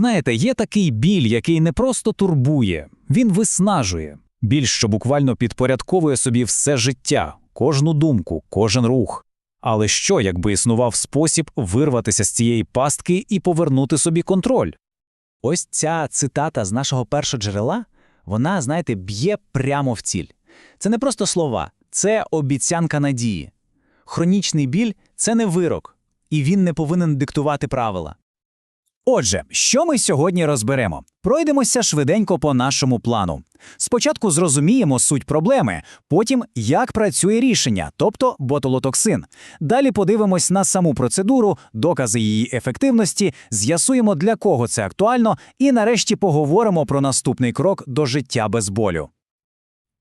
Знаєте, є такий біль, який не просто турбує, він виснажує. Біль, що буквально підпорядковує собі все життя, кожну думку, кожен рух. Але що, якби існував спосіб вирватися з цієї пастки і повернути собі контроль? Ось ця цитата з нашого першого джерела, вона, знаєте, б'є прямо в ціль. Це не просто слова, це обіцянка надії. Хронічний біль це не вирок, і він не повинен диктувати правила. Отже, що ми сьогодні розберемо? Пройдемося швиденько по нашому плану. Спочатку зрозуміємо суть проблеми, потім як працює рішення, тобто ботулотоксин. Далі подивимось на саму процедуру, докази її ефективності, з'ясуємо, для кого це актуально, і нарешті поговоримо про наступний крок до життя без болю.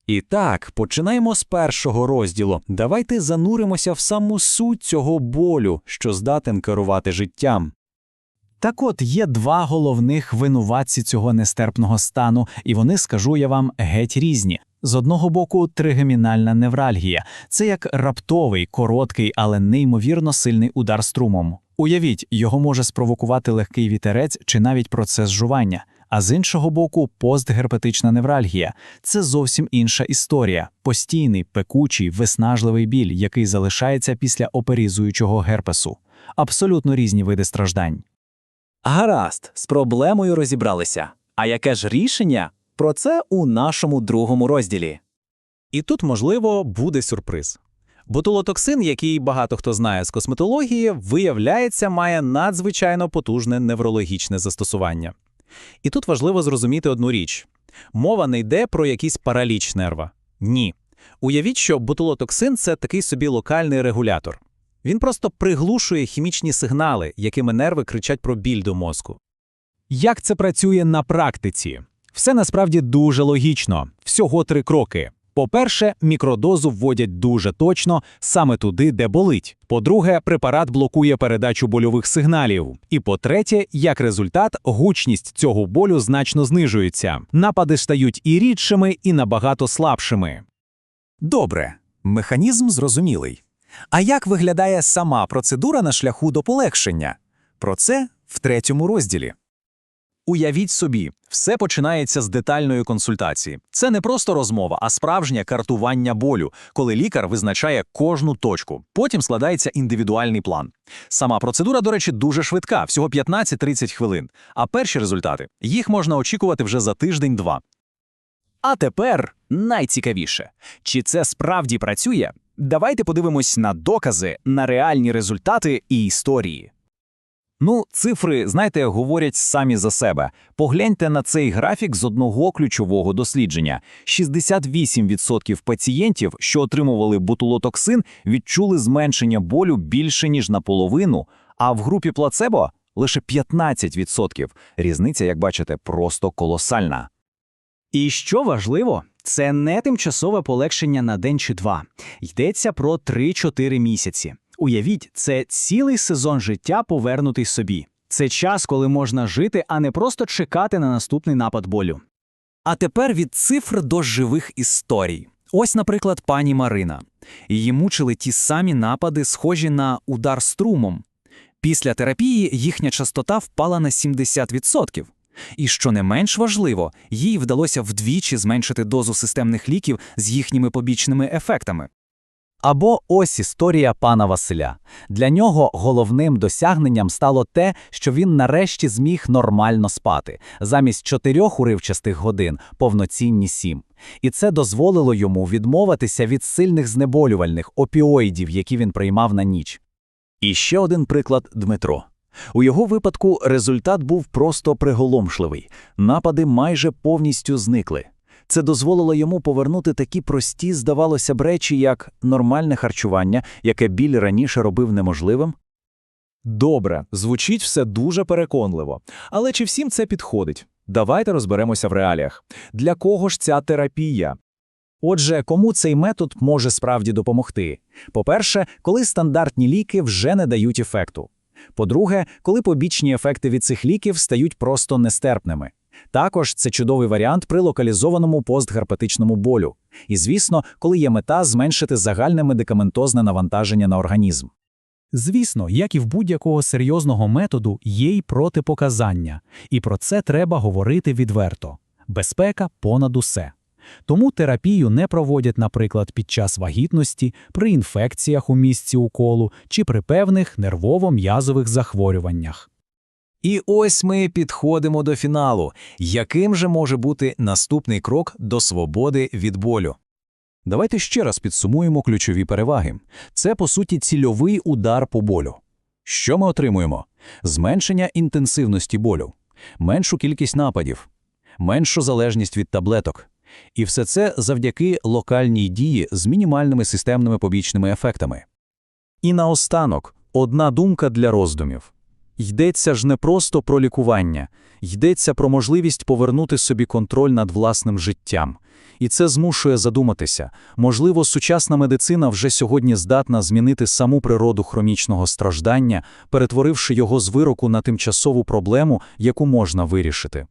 І так, починаємо з першого розділу. Давайте зануримося в саму суть цього болю, що здатен керувати життям. Так от є два головних винуватці цього нестерпного стану, і вони, скажу я вам, геть різні. З одного боку, тригемінальна невральгія це як раптовий, короткий, але неймовірно сильний удар струмом. Уявіть, його може спровокувати легкий вітерець чи навіть процес жування. А з іншого боку, постгерпетична невральгія це зовсім інша історія, постійний, пекучий, виснажливий біль, який залишається після оперізуючого герпесу. Абсолютно різні види страждань. Гаразд, з проблемою розібралися. А яке ж рішення? Про це у нашому другому розділі. І тут, можливо, буде сюрприз. Ботулотоксин, який багато хто знає з косметології, виявляється, має надзвичайно потужне неврологічне застосування. І тут важливо зрозуміти одну річ: мова не йде про якийсь параліч нерва. Ні. Уявіть, що ботулотоксин це такий собі локальний регулятор. Він просто приглушує хімічні сигнали, якими нерви кричать про біль до мозку. Як це працює на практиці? Все насправді дуже логічно. Всього три кроки. По-перше, мікродозу вводять дуже точно саме туди, де болить. По-друге, препарат блокує передачу больових сигналів. І по-третє, як результат, гучність цього болю значно знижується. Напади стають і рідшими, і набагато слабшими. Добре, механізм зрозумілий. А як виглядає сама процедура на шляху до полегшення? Про це в третьому розділі. Уявіть собі, все починається з детальної консультації. Це не просто розмова, а справжнє картування болю, коли лікар визначає кожну точку. Потім складається індивідуальний план. Сама процедура, до речі, дуже швидка, всього 15-30 хвилин. А перші результати їх можна очікувати вже за тиждень-два. А тепер найцікавіше: чи це справді працює? Давайте подивимось на докази, на реальні результати і історії. Ну, цифри, знаєте, говорять самі за себе. Погляньте на цей графік з одного ключового дослідження: 68% пацієнтів, що отримували бутулотоксин, відчули зменшення болю більше ніж наполовину, а в групі плацебо лише 15%. Різниця, як бачите, просто колосальна. І що важливо, це не тимчасове полегшення на день чи два. Йдеться про 3-4 місяці. Уявіть, це цілий сезон життя повернутий собі. Це час, коли можна жити, а не просто чекати на наступний напад болю. А тепер від цифр до живих історій. Ось, наприклад, пані Марина. Її мучили ті самі напади, схожі на удар струмом. Після терапії їхня частота впала на 70%. І що не менш важливо, їй вдалося вдвічі зменшити дозу системних ліків з їхніми побічними ефектами. Або ось історія пана Василя. Для нього головним досягненням стало те, що він нарешті зміг нормально спати, замість чотирьох уривчастих годин, повноцінні сім. І це дозволило йому відмовитися від сильних знеболювальних опіоїдів, які він приймав на ніч. І ще один приклад Дмитро. У його випадку результат був просто приголомшливий. Напади майже повністю зникли. Це дозволило йому повернути такі прості, здавалося б, речі, як нормальне харчування, яке біль раніше робив неможливим. Добре, звучить все дуже переконливо. Але чи всім це підходить? Давайте розберемося в реаліях. Для кого ж ця терапія? Отже, кому цей метод може справді допомогти? По-перше, коли стандартні ліки вже не дають ефекту. По-друге, коли побічні ефекти від цих ліків стають просто нестерпними. Також це чудовий варіант при локалізованому постгерпетичному болю. І, звісно, коли є мета зменшити загальне медикаментозне навантаження на організм. Звісно, як і в будь-якого серйозного методу, є й протипоказання, і про це треба говорити відверто. Безпека понад усе. Тому терапію не проводять, наприклад, під час вагітності, при інфекціях у місці уколу чи при певних нервово-м'язових захворюваннях. І ось ми підходимо до фіналу. Яким же може бути наступний крок до свободи від болю? Давайте ще раз підсумуємо ключові переваги. Це, по суті, цільовий удар по болю. Що ми отримуємо? Зменшення інтенсивності болю, меншу кількість нападів, меншу залежність від таблеток. І все це завдяки локальній дії з мінімальними системними побічними ефектами. І наостанок одна думка для роздумів. Йдеться ж не просто про лікування, йдеться про можливість повернути собі контроль над власним життям. І це змушує задуматися, можливо, сучасна медицина вже сьогодні здатна змінити саму природу хронічного страждання, перетворивши його з вироку на тимчасову проблему, яку можна вирішити.